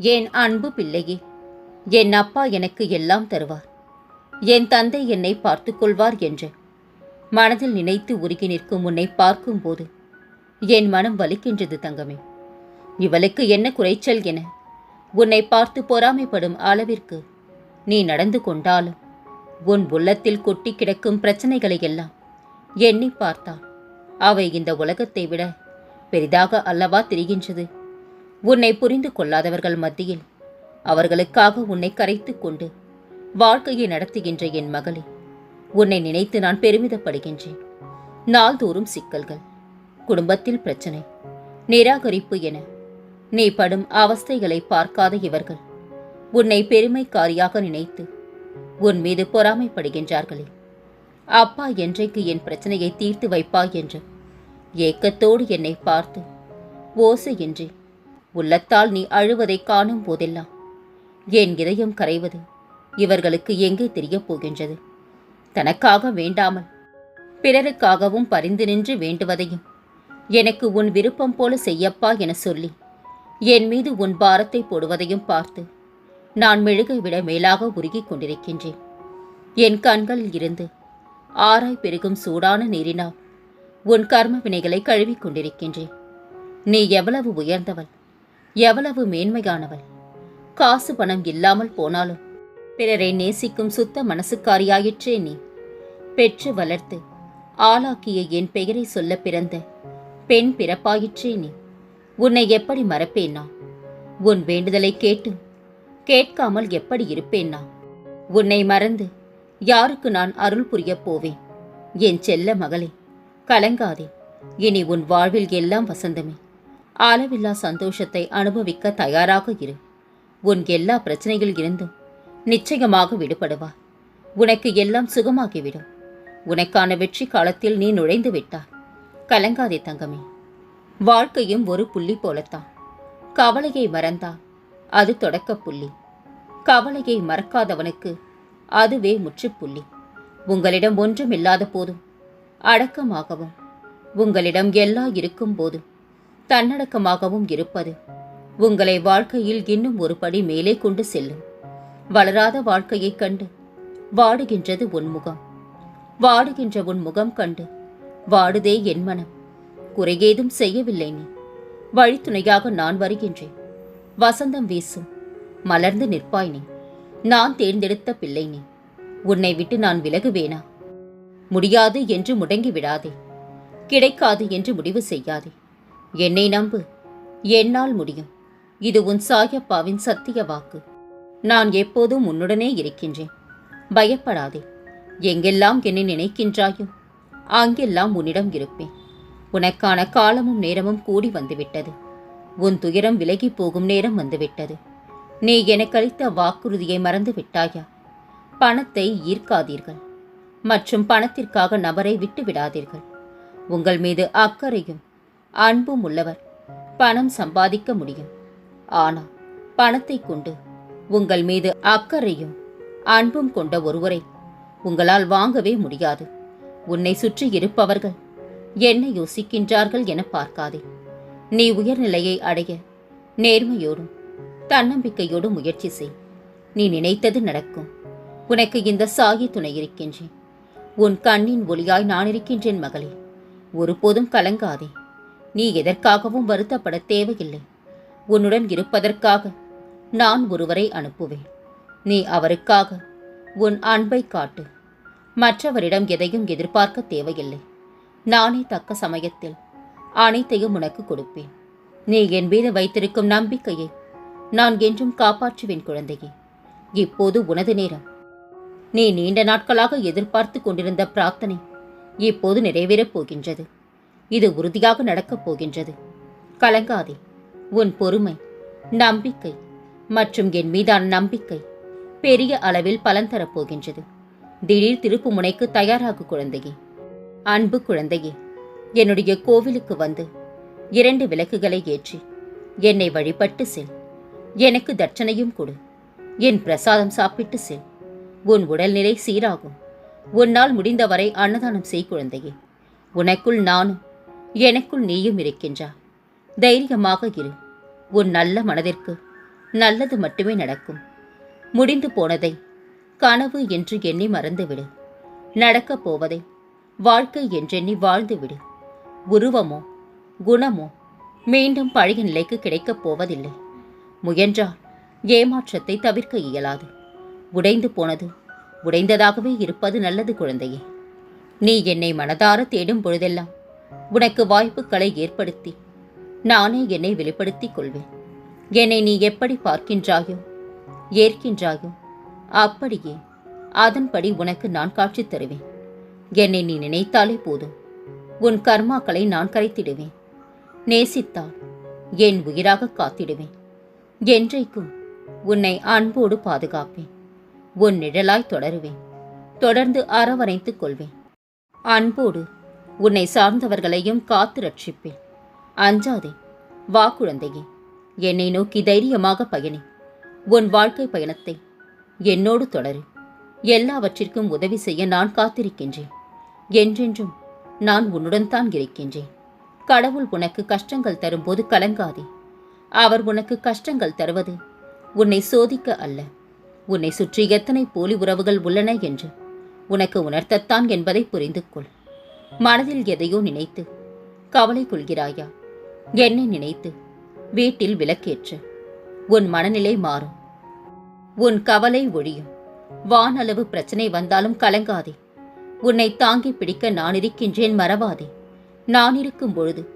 என் அன்பு பிள்ளையே என் அப்பா எனக்கு எல்லாம் தருவார். என் தந்தை என்னை பார்த்து கொள்வார் என்று மனதில் நினைத்து உருகி நிற்கும் உன்னை பார்க்கும்போது என் மனம் வலிக்கின்றது தங்கமே. இவளுக்கு என்ன குறைச்சல் என உன்னை பார்த்து பொறாமைப்படும் அளவிற்கு நீ நடந்து கொண்டாலும் உன் உள்ளத்தில் கொட்டி கிடக்கும் பிரச்சனைகளை எல்லாம் எண்ணி பார்த்தால் அவை இந்த உலகத்தை விட பெரிதாக அல்லவா தெரிகின்றது? உன்னை புரிந்து கொள்ளாதவர்கள் மத்தியில் அவர்களுக்காக உன்னை கரைத்து கொண்டு வாழ்க்கையை நடத்துகின்ற என் மகளே உன்னை நினைத்து நான் பெருமிதப்படுகின்றேன். நாள்தோறும் சிக்கல்கள் குடும்பத்தில் பிரச்சனை நிராகரிப்பு என நீ படும் அவஸ்தைகளை பார்க்காத இவர்கள் உன்னை பெருமைக்காரியாக நினைத்து உன் மீது பொறாமைப்படுகின்றார்களே. அப்பா என்றைக்கு என் பிரச்சனையை தீர்த்து வைப்பாய் என்று ஏக்கத்தோடு என்னை பார்த்து ஓசையின்றி உள்ளத்தால் நீ அழுவதை காணும் போதெல்லாம். என் இதயம் கரைவது இவர்களுக்கு எங்கே தெரியப் போகின்றது? தனக்காக வேண்டாமல் பிறருக்காகவும் பரிந்து நின்று வேண்டுவதையும் எனக்கு உன் விருப்பம் போல செய்யப்பா என சொல்லி என் மீது உன் பாரத்தை போடுவதையும் பார்த்து நான் மெழுகை விட மேலாக உருகிக் கொண்டிருக்கின்றேன். என் கண்களில் இருந்து ஆராய் பெருகும் சூடான நீரினால் உன் கர்ம வினைகளை கழுவிக் கொண்டிருக்கின்றேன். நீ எவ்வளவு உயர்ந்தவள் எவ்வளவு மேன்மையானவள். காசு பணம் இல்லாமல் போனாலும் பிறரை நேசிக்கும் சுத்த மனசுக்காரியாயிற்றே நீ. பெற்று வளர்த்து ஆளாக்கிய என் பெயரை சொல்ல பிறந்த பெண் பிறப்பாயிற்றே நீ. உன்னை எப்படி மறப்பேன் நான்? உன் வேண்டுதலை கேட்டு கேட்காமல் எப்படி இருப்பேன் நான்? உன்னை மறந்து யாருக்கு நான் அருள் புரியப் போவேன்? என் செல்ல மகளே கலங்காதே. இனி உன் வாழ்வில் எல்லாம் வசந்தமே. அளவில்லா சந்தோஷத்தை அனுபவிக்க தயாராக இரு. உன் எல்லா பிரச்சனைகளில் இருந்தும் நிச்சயமாக விடுபடுவார் உனக்கு எல்லாம் சுகமாகிவிடும். உனக்கான வெற்றி காலத்தில் நீ நுழைந்து விட்டாய். கலங்காதே தங்கமே. வாழ்க்கையும் ஒரு புள்ளி போலத்தான். கவலையை மறந்தால் அது தொடக்க புள்ளி. கவலையை மறக்காதவனுக்கு அதுவே முற்றுப்புள்ளி உங்களிடம் ஒன்றும் இல்லாத போதும் அடக்கமாகவும் உங்களிடம் எல்லா இருக்கும் போதும் தன்னடக்கமாகவும் இருப்பது. உங்களை வாழ்க்கையில் இன்னும் ஒரு படி மேலே கொண்டு செல்லும். வளராத வாழ்க்கையைக் கண்டு வாடுகின்றது உன் முகம். வாடுகின்ற உன் முகம் கண்டு வாடுதே என் மனம். குறையேதும் செய்யவில்லை நீ. வழித்துணையாக நான் வருகின்றேன். வசந்தம் வீசும். மலர்ந்து நிற்பாய் நீ. நான் தேர்ந்தெடுத்த பிள்ளை நீ. உன்னை விட்டு நான் விலகுவேனா? முடியாது என்று முடங்கி விடாதே. கிடைக்காது என்று முடிவு செய்யாதே. என்னை நம்பு. என்னால் முடியும். இது உன் சாயப்பாவின் சத்திய வாக்கு. நான் எப்போதும் உன்னுடனே இருக்கின்றேன். பயப்படாதே. எங்கெல்லாம் என்னை நினைக்கின்றாயோ அங்கெல்லாம் உன்னிடம் இருப்பேன். உனக்கான காலமும் நேரமும் கூடி வந்துவிட்டது. உன் துயரம் விலகி போகும் நேரம் வந்துவிட்டது. நீ எனக்களித்த வாக்குறுதியை மறந்து விட்டாயா? பணத்தை ஈர்க்காதீர்கள். மற்றும் பணத்திற்காக நபரை விட்டு விடாதீர்கள் உங்கள் மீது அக்கறையும் அன்பும் உள்ளவர். பணம் சம்பாதிக்க முடியும். ஆனால் பணத்தை கொண்டு உங்கள் மீது அக்கறையும் அன்பும் கொண்ட ஒருவரை உங்களால் வாங்கவே முடியாது. உன்னை சுற்றி இருப்பவர்கள் என்ன யோசிக்கின்றார்கள் என பார்க்காதே. நீ உயர்நிலையை அடைய நேர்மையோடும் தன்னம்பிக்கையோடும் முயற்சி செய். நீ நினைத்தது நடக்கும். உனக்கு இந்த சாகி துணை இருக்கின்றேன். உன் கண்ணின் ஒளியாய் நான் இருக்கின்றேன் மகளே. ஒருபோதும் கலங்காதே. நீ எதற்காகவும் வருத்தப்பட தேவையில்லை. உன்னுடன் இருப்பதற்காக நான் ஒருவரை அனுப்புவேன். நீ அவருக்காக உன் அன்பை காட்டு. மற்றவரிடம் எதையும் எதிர்பார்க்க தேவையில்லை. நானே தக்க சமயத்தில் அனைத்தையும் உனக்கு கொடுப்பேன். நீ என் மீது வைத்திருக்கும் நம்பிக்கையை நான் என்றும் காப்பாற்றுவேன் குழந்தையே. இப்போது உனது நேரம். நீ நீண்ட நாட்களாக எதிர்பார்த்து கொண்டிருந்த பிரார்த்தனை இப்போது நிறைவேறப் போகின்றது. இது உறுதியாக நடக்கப் போகின்றது. கலங்காதே உன் பொறுமை நம்பிக்கை மற்றும் என் மீதான நம்பிக்கை பெரிய அளவில் பலன் தரப்போகின்றது திடீர் திருப்பு முனைக்கு தயாராகு குழந்தையே. அன்பு குழந்தையே என்னுடைய கோவிலுக்கு வந்து இரண்டு விளக்குகளை ஏற்றி என்னை வழிபட்டு செல். எனக்கு தட்சணையும் கொடு. என் பிரசாதம் சாப்பிட்டு செல். உன் உடல்நிலை சீராகும். உன்னால் முடிந்தவரை அன்னதானம் செய் குழந்தையே. உனக்குள் நானும் எனக்குள் நீயும் இருக்கின்றா. தைரியமாக இரு. உன் நல்ல மனதிற்கு நல்லது மட்டுமே நடக்கும். முடிந்து போனதை கனவு என்று எண்ணி மறந்துவிடு. நடக்கப் போவதை வாழ்க்கை என்றெண்ணி வாழ்ந்துவிடு. உருவமோ குணமோ மீண்டும் பழைய நிலைக்கு கிடைக்கப் போவதில்லை. முயன்றால் ஏமாற்றத்தை தவிர்க்க இயலாது. உடைந்து போனது உடைந்ததாகவே இருப்பது நல்லது குழந்தையே. நீ என்னை மனதார தேடும் பொழுதெல்லாம் உனக்கு வாய்ப்புகளை ஏற்படுத்தி நானே என்னை வெளிப்படுத்திக் கொள்வேன். என்னை நீ எப்படி பார்க்கின்றாயோ ஏற்கின்றாயோ அப்படியே அதன்படி உனக்கு நான் காட்சி தருவேன். என்னை நீ நினைத்தாலே போதும். உன் கர்மாக்களை நான் கரைத்திடுவேன். நேசித்தால் என் உயிராக காத்திடுவேன். என்றைக்கும் உன்னை அன்போடு பாதுகாப்பேன். உன் நிழலாய் தொடருவேன். தொடர்ந்து அரவணைத்துக் கொள்வேன். அன்போடு உன்னை சார்ந்தவர்களையும் காத்து ரட்சிப்பேன். அஞ்சாதே வா குழந்தையே என்னை நோக்கி தைரியமாக பயணி. உன் வாழ்க்கை பயணத்தை என்னோடு தொடரு. எல்லாவற்றிற்கும் உதவி செய்ய நான் காத்திருக்கின்றேன். என்றென்றும் நான் உன்னுடன் தான் இருக்கின்றேன். கடவுள் உனக்கு கஷ்டங்கள் தரும்போது கலங்காதே. அவர் உனக்கு கஷ்டங்கள் தருவது உன்னை சோதிக்க அல்ல. உன்னை சுற்றி எத்தனை போலி உறவுகள் உள்ளன என்று உனக்கு உணர்த்தத்தான் என்பதை புரிந்து கொள் மனதில் எதையோ நினைத்து கவலை கொள்கிறாயா? என்னை நினைத்து வீட்டில் விளக்கேற்று. உன் மனநிலை மாறும். உன் கவலை ஒழியும். வானளவு பிரச்சனை வந்தாலும் கலங்காதே. உன்னை தாங்கி பிடிக்க நான் இருக்கின்றேன் மறவாதே. நான் இருக்கும் பொழுது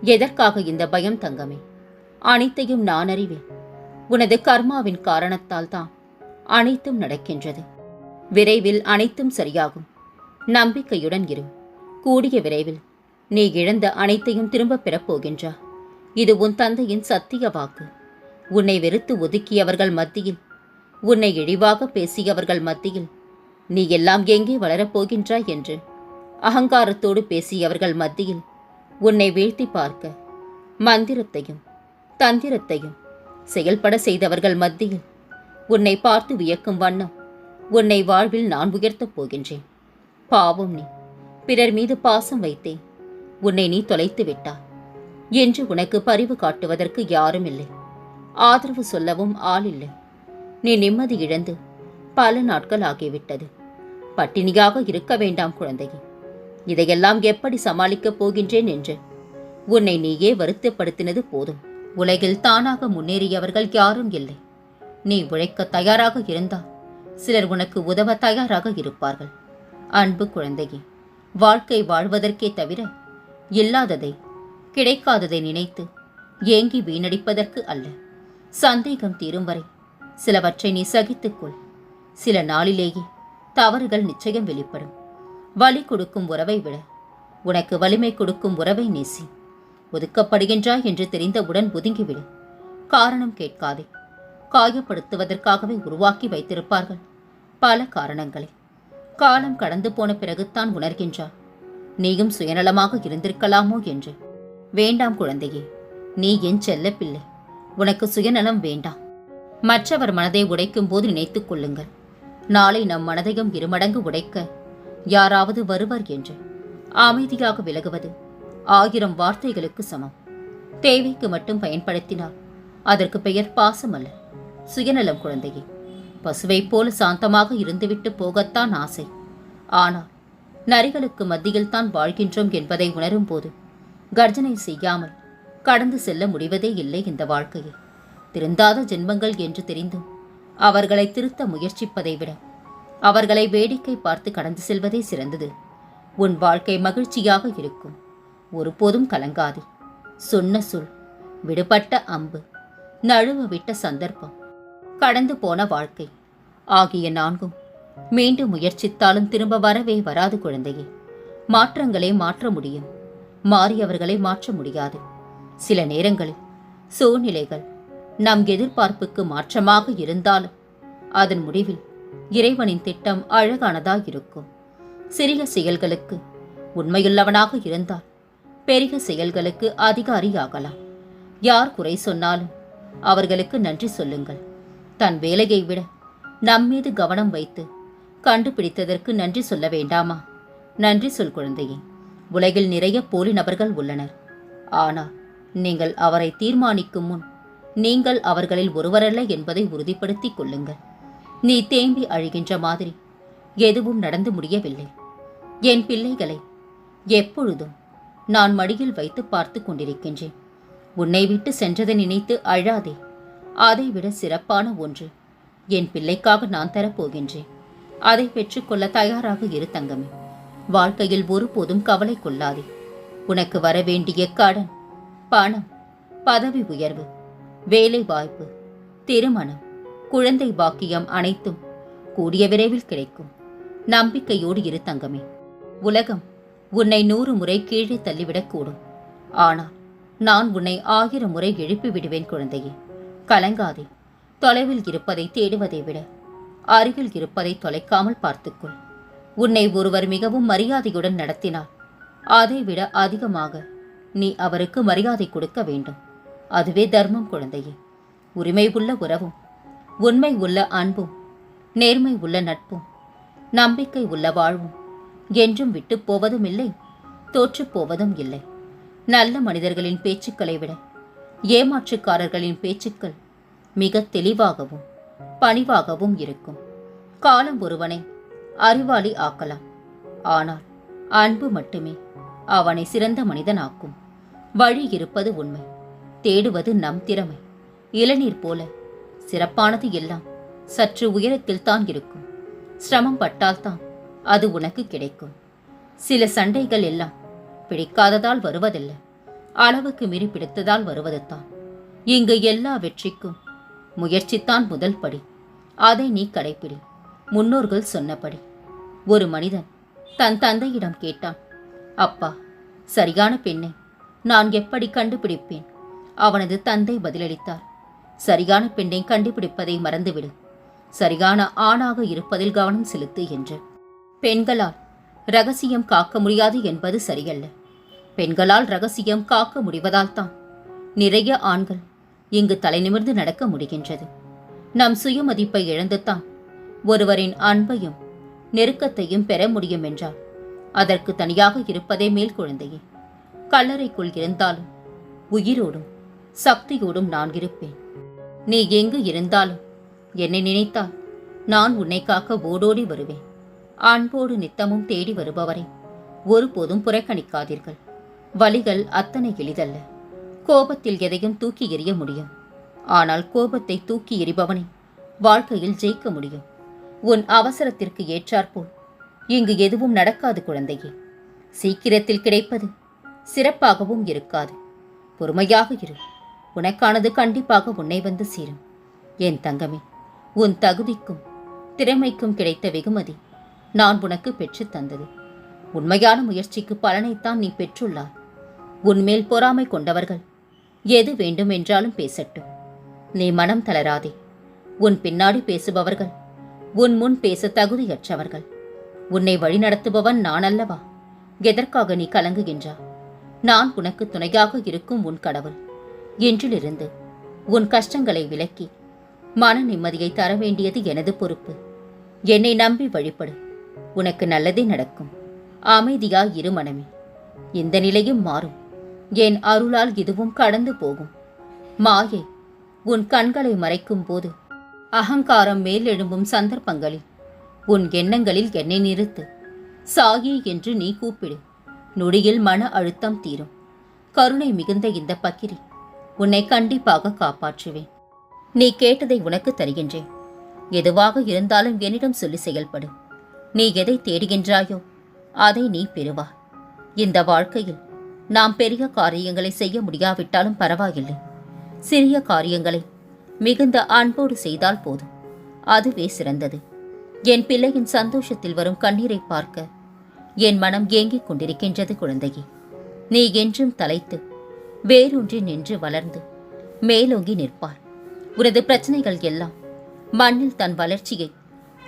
எதற்காக இந்த பயம் தங்கமே? அனைத்தையும் நான் அறிவேன். உனது கர்மாவின் காரணத்தால் தான் அனைத்தும் நடக்கின்றது. விரைவில் அனைத்தும் சரியாகும். நம்பிக்கையுடன் இரு. கூடிய விரைவில். நீ இழந்த அனைத்தையும் திரும்பப் பெறப் போகின்றா. இது உன் தந்தையின் சத்திய வாக்கு. உன்னை வெறுத்து ஒதுக்கியவர்கள் மத்தியில் உன்னை இழிவாக பேசியவர்கள் மத்தியில் நீ எல்லாம் எங்கே வளரப் போகின்றாய் என்று அகங்காரத்தோடு பேசியவர்கள் மத்தியில் உன்னை வீழ்த்தி பார்க்க மந்திரத்தையும் தந்திரத்தையும் செயல்பட செய்தவர்கள் மத்தியில் உன்னை பார்த்து வியக்கும் வண்ணம் உன்னை வாழ்வில் நான் உயர்த்தப் போகின்றேன். பாவம் நீ. பிறர் மீது பாசம் வைத்தேன். உன்னை நீ தொலைத்து விட்டாய். என்று உனக்கு பரிவு காட்டுவதற்கு யாரும் இல்லை. ஆதரவு சொல்லவும் ஆள் இல்லை. நீ நிம்மதி இழந்து பல நாட்கள் ஆகிவிட்டது. பட்டினியாக இருக்க வேண்டாம் குழந்தையே. இதையெல்லாம் எப்படி சமாளிக்கப் போகின்றேன் என்று உன்னை நீயே வருத்தப்படுத்தினது போதும். உலகில் தானாக முன்னேறியவர்கள் யாரும் இல்லை. நீ உழைக்க தயாராக இருந்தால் சிலர் உனக்கு உதவ தயாராக இருப்பார்கள். அன்பு குழந்தையே. வாழ்க்கை வாழ்வதற்கே தவிர இல்லாததை கிடைக்காததை நினைத்து ஏங்கி வீணடிப்பதற்கு அல்ல. சந்தேகம் தீரும் வரை சிலவற்றை நீ சகித்துக்கொள் சில நாளிலேயே தவறுகள் நிச்சயம் வெளிப்படும். வலி கொடுக்கும் உறவை விட உனக்கு வலிமை கொடுக்கும் உறவை நேசி. ஒதுக்கப்படுகின்றாய் என்று தெரிந்தவுடன் ஒதுங்கிவிடு. காரணம் கேட்காதே. காயப்படுத்துவதற்காகவே உருவாக்கி வைத்திருப்பார்கள் பல காரணங்களை. காலம் கடந்து போன பிறகுத்தான் உணர்கின்றார். நீயும் சுயநலமாக இருந்திருக்கலாமோ என்று. வேண்டாம் குழந்தையே நீ என் செல்ல பிள்ளை உனக்கு சுயநலம் வேண்டாம். மற்றவர் மனதை உடைக்கும் போது நினைத்துக் கொள்ளுங்கள். நாளை நம் மனதையும் இருமடங்கு உடைக்க யாராவது வருவர் என்று. அமைதியாக விலகுவது ஆயிரம் வார்த்தைகளுக்கு சமம். தேவைக்கு மட்டும் பயன்படுத்தினால் அதற்கு பெயர் பாசமல்ல. சுயநலம் குழந்தையே. பசுவைப் போல சாந்தமாக இருந்துவிட்டு போகத்தான் ஆசை. ஆனால் நரிகளுக்கு மத்தியில் தான் வாழ்கின்றோம் என்பதை உணரும் போது கர்ஜனை செய்யாமல் கடந்து செல்ல முடிவதே இல்லை இந்த வாழ்க்கையில். திருந்தாத ஜென்மங்கள் என்று தெரிந்தும் அவர்களை திருத்த முயற்சிப்பதை விட அவர்களை வேடிக்கை பார்த்து கடந்து செல்வதே சிறந்தது. உன் வாழ்க்கை மகிழ்ச்சியாக இருக்கும். ஒருபோதும் கலங்காதே. சொன்ன சொல் விடுபட்ட அம்பு நழுவ விட்ட சந்தர்ப்பம். கடந்து போன வாழ்க்கை. ஆகிய நான்கும் மீண்டும் முயற்சித்தாலும் திரும்ப வரவே வராது குழந்தையே. மாற்றங்களை மாற்ற முடியும். மாறியவர்களை மாற்ற முடியாது. சில நேரங்களில் சூழ்நிலைகள் நம் எதிர்பார்ப்புக்கு மாற்றமாக இருந்தாலும் அதன் முடிவில் இறைவனின் திட்டம் அழகானதாக இருக்கும். சிறிய செயல்களுக்கு உண்மையுள்ளவனாக இருந்தால் பெரிய செயல்களுக்கு அதிகாரியாகலாம். யார் குறை சொன்னாலும் அவர்களுக்கு நன்றி சொல்லுங்கள். தன் வேலையை விட நம்மீது கவனம் வைத்து கண்டுபிடித்ததற்கு நன்றி சொல்ல வேண்டாமா? நன்றி சொல் குழந்தையே. உலகில் நிறைய போலி நபர்கள் உள்ளனர். ஆனால் நீங்கள் அவரை தீர்மானிக்கும் முன் நீங்கள் அவர்களில் ஒருவரல்ல என்பதை உறுதிப்படுத்திக் கொள்ளுங்கள். நீ தேம்பி அழுகின்ற மாதிரி எதுவும் நடந்து முடியவில்லை. என் பிள்ளைகளை எப்பொழுதும் நான் மடியில் வைத்து பார்த்து கொண்டிருக்கின்றேன். உன்னை விட்டு சென்றதை நினைத்து அழாதே. அதைவிட சிறப்பான ஒன்று. என் பிள்ளைக்காக நான் தரப்போகின்றேன். அதை பெற்றுக்கொள்ள தயாராக இரு தங்கமே. வாழ்க்கையில் ஒருபோதும் கவலை கொள்ளாதே. உனக்கு வர வேண்டிய கடன் பணம் பதவி உயர்வு வேலை வாய்ப்பு திருமணம் குழந்தை பாக்கியம் அனைத்தும் கூடிய விரைவில் கிடைக்கும். நம்பிக்கையோடு இரு தங்கமே. உலகம் உன்னை நூறு முறை கீழே தள்ளிவிடக்கூடும். ஆனால் நான் உன்னை ஆயிரம் முறை எழுப்பி விடுவேன் குழந்தையே. கலங்காதே. தொலைவில் இருப்பதை தேடுவதை விட அருகில் இருப்பதை தொலைக்காமல் பார்த்துக்கொள். உன்னை ஒருவர் மிகவும் மரியாதையுடன் நடத்தினார் அதைவிட அதிகமாக நீ அவருக்கு மரியாதை கொடுக்க வேண்டும். அதுவே தர்மம் குழந்தையே. உரிமை உள்ள உறவும் உண்மை உள்ள அன்பும் நேர்மை உள்ள நட்பும் நம்பிக்கை உள்ள வாழ்வும் என்றும் விட்டு போவதும் இல்லை தோற்றுப் போவதும் இல்லை. நல்ல மனிதர்களின் பேச்சுக்களை விட ஏமாற்றுக்காரர்களின் பேச்சுக்கள் மிக தெளிவாகவும் பணிவாகவும் இருக்கும். காலம் ஒருவனை அறிவாளி ஆக்கலாம். ஆனால் அன்பு மட்டுமே அவனை சிறந்த மனிதனாக்கும். வழி இருப்பது உண்மை தேடுவது நம் திறமை. இளநீர் போல சிறப்பானது எல்லாம் சற்று உயரத்தில் தான் இருக்கும். சிரமம் பட்டால்தான் அது உனக்கு கிடைக்கும். சில சண்டைகள் எல்லாம் பிடிக்காததால் வருவதில்லை. அளவுக்கு மீறி பிடித்ததால் வருவதுதான் இங்கு எல்லா வெற்றிக்கும் முயற்சித்தான் முதல் படி. அதை நீ கடைப்பிடி. முன்னோர்கள் சொன்னபடி. ஒரு மனிதன் தன் தந்தையிடம் கேட்டான். அப்பா சரியான பெண்ணை நான் எப்படி கண்டுபிடிப்பேன்? அவனது தந்தை பதிலளித்தார். சரியான பெண்ணை கண்டுபிடிப்பதை மறந்துவிடு. சரியான ஆணாக இருப்பதில் கவனம் செலுத்து என்று. பெண்களால் ரகசியம் காக்க முடியாது என்பது சரியல்ல. பெண்களால் ரகசியம் காக்க முடிவதால் தான் நிறைய ஆண்கள் இங்கு தலைநிமிர்ந்து நடக்க முடிகின்றது. நம் சுயமதிப்பை இழந்துத்தான் ஒருவரின் அன்பையும் நெருக்கத்தையும் பெற முடியும் என்றார். அதற்கு தனியாக இருப்பதே மேல் குழந்தையே கல்லறைக்குள் இருந்தாலும் உயிரோடும் சக்தியோடும் நான் இருப்பேன். நீ எங்கு இருந்தாலும் என்னை நினைத்தால் நான் உன்னை காக்க ஓடோடி வருவேன். அன்போடு நித்தமும் தேடி வருபவரை ஒருபோதும் புறக்கணிக்காதீர்கள். வழிகள் அத்தனை எளிதல்ல. கோபத்தில் எதையும் தூக்கி எறிய முடியும். ஆனால் கோபத்தை தூக்கி எறிபவனை வாழ்க்கையில் ஜெயிக்க முடியும். உன் அவசரத்திற்கு ஏற்றாற்போல். இங்கு எதுவும் நடக்காது குழந்தையே. சீக்கிரத்தில் கிடைப்பது சிறப்பாகவும் இருக்காது. பொறுமையாக இரு. உனக்கானது கண்டிப்பாக உன்னை வந்து சேரும். என் தங்கமே உன் தகுதிக்கும் திறமைக்கும் கிடைத்த வெகுமதி நான் உனக்கு பெற்றுத் தந்தது. உண்மையான முயற்சிக்கு பலனைத்தான் நீ பெற்றுள்ளாய். உன்மேல் பொறாமை கொண்டவர்கள் எது வேண்டும் என்றாலும் பேசட்டும். நீ மனம் தளராதே. உன் பின்னாடி பேசுபவர்கள் உன் முன் பேச தகுதியற்றவர்கள். உன்னை வழிநடத்துபவன் நான் அல்லவா? எதற்காக நீ கலங்குகின்றா? நான் உனக்கு துணையாக இருக்கும் உன் கடவுள். இன்றிலிருந்து உன் கஷ்டங்களை விலக்கி மன நிம்மதியை தர வேண்டியது எனது பொறுப்பு. என்னை நம்பி வழிபடு. உனக்கு நல்லதே நடக்கும். அமைதியா இரு மனமே. இந்த நிலையும் மாறும். என் அருளால் இதுவும் கடந்து போகும். மாயை உன் கண்களை மறைக்கும் போது அகங்காரம் மேலெழும்பும் சந்தர்ப்பங்களில் உன் எண்ணங்களில் என்னை நிறுத்து. சாகி என்று நீ கூப்பிடு. நொடியில் மன அழுத்தம் தீரும். கருணை மிகுந்த இந்த பக்கிரி உன்னை கண்டிப்பாக காப்பாற்றுவேன். நீ கேட்டதை உனக்கு தருகின்றேன். எதுவாக இருந்தாலும் என்னிடம் சொல்லி செயல்படு. நீ எதை தேடுகின்றாயோ அதை நீ பெறுவாய். இந்த வாழ்க்கையில் நாம் பெரிய காரியங்களை செய்ய முடியாவிட்டாலும் பரவாயில்லை. சிறிய காரியங்களை மிகுந்த அன்போடு செய்தால் போதும். அதுவே சிறந்தது. என் பிள்ளையின் சந்தோஷத்தில் வரும் கண்ணீரை பார்க்க என் மனம் ஏங்கிக் கொண்டிருக்கின்றது குழந்தையே. நீ என்றும் தலைத்து வேறொன்றி நின்று வளர்ந்து மேலோங்கி நிற்பார். உனது பிரச்சனைகள் எல்லாம் மண்ணில் தன் வளர்ச்சியை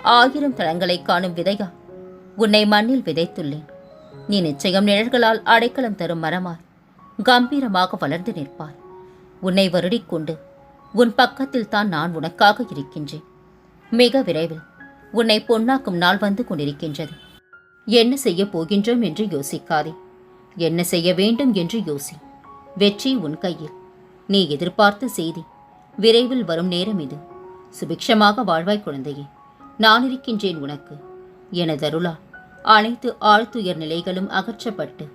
ஆயிரம் தளங்களை காணும் விதையா. உன்னை மண்ணில் விதைத்துள்ளேன். நீ நிச்சயம் நிழல்களால் அடைக்கலம் தரும் மரமாய். கம்பீரமாக வளர்ந்து நிற்பாய். உன்னை வருடிக்கொண்டு உன் பக்கத்தில் தான் நான் உனக்காக இருக்கின்றேன். மிக விரைவில் உன்னை பொன்னாக்கும் நாள் வந்து கொண்டிருக்கின்றது. என்ன செய்ய போகின்றோம் என்று யோசிக்காதே. என்ன செய்ய வேண்டும் என்று யோசி. வெற்றி உன் கையில். நீ எதிர்பார்த்த செய்தி விரைவில் வரும் நேரம் இது. சுபிக்ஷமாக வாழ்வாய் குழந்தையே. நான் இருக்கின்றேன் உனக்கு. எனதருளா. அனைத்து ஆழ்த்துயர் நிலைகளும் அகற்றப்பட்டு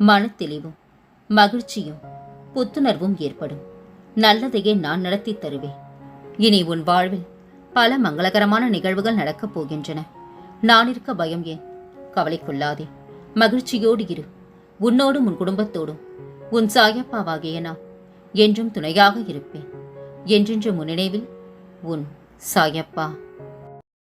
மனத்தெளிவும் மகிழ்ச்சியும் புத்துணர்வும் ஏற்படும். நல்லதையே நான் நடத்தி தருவேன். இனி உன் வாழ்வில் பல மங்களகரமான நிகழ்வுகள் நடக்கப் போகின்றன. நான் இருக்க பயம் ஏன்? கவலைக்கொள்ளாதே. மகிழ்ச்சியோடு இரு. உன்னோடும் உன் குடும்பத்தோடும். உன் சாயப்பாவாகிய நான் என்றும் துணையாக இருப்பேன். என்றென்று முன்னினைவில் உன் சாயப்பா.